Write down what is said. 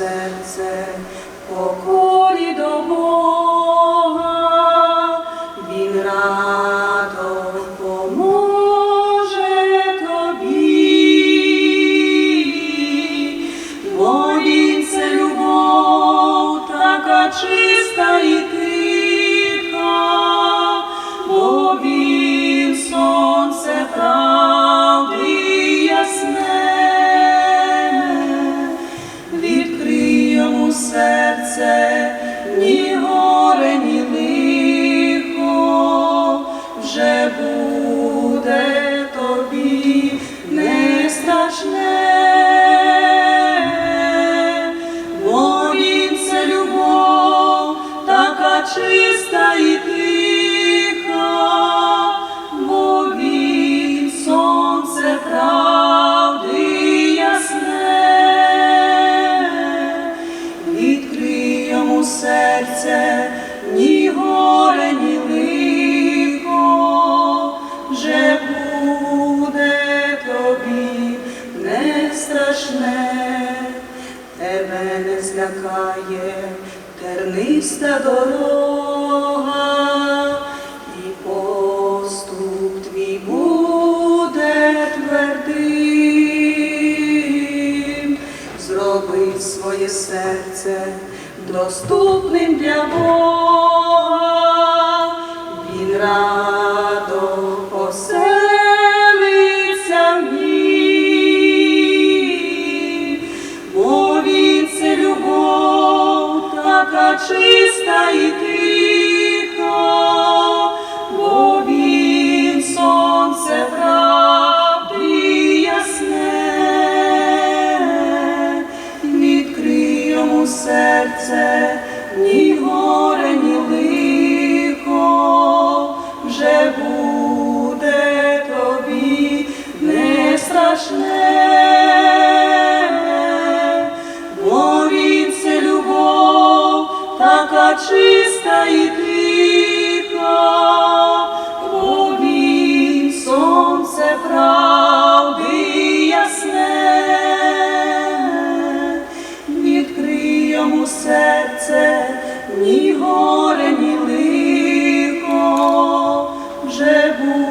серце, покорі до Бога. Йому серце, ні горе, ні лихо, вже буде тобі. Не страшне, тебе не злякає терниста дорога, і поступ твій буде твердим, зроби своє серце доступним для Бога, він радо поселиться в ній, бо він це любов, така чиста і чиста і тиха, бо сонце правди ясне, відкрий йому серце, ні горе, ні лихо вже буде.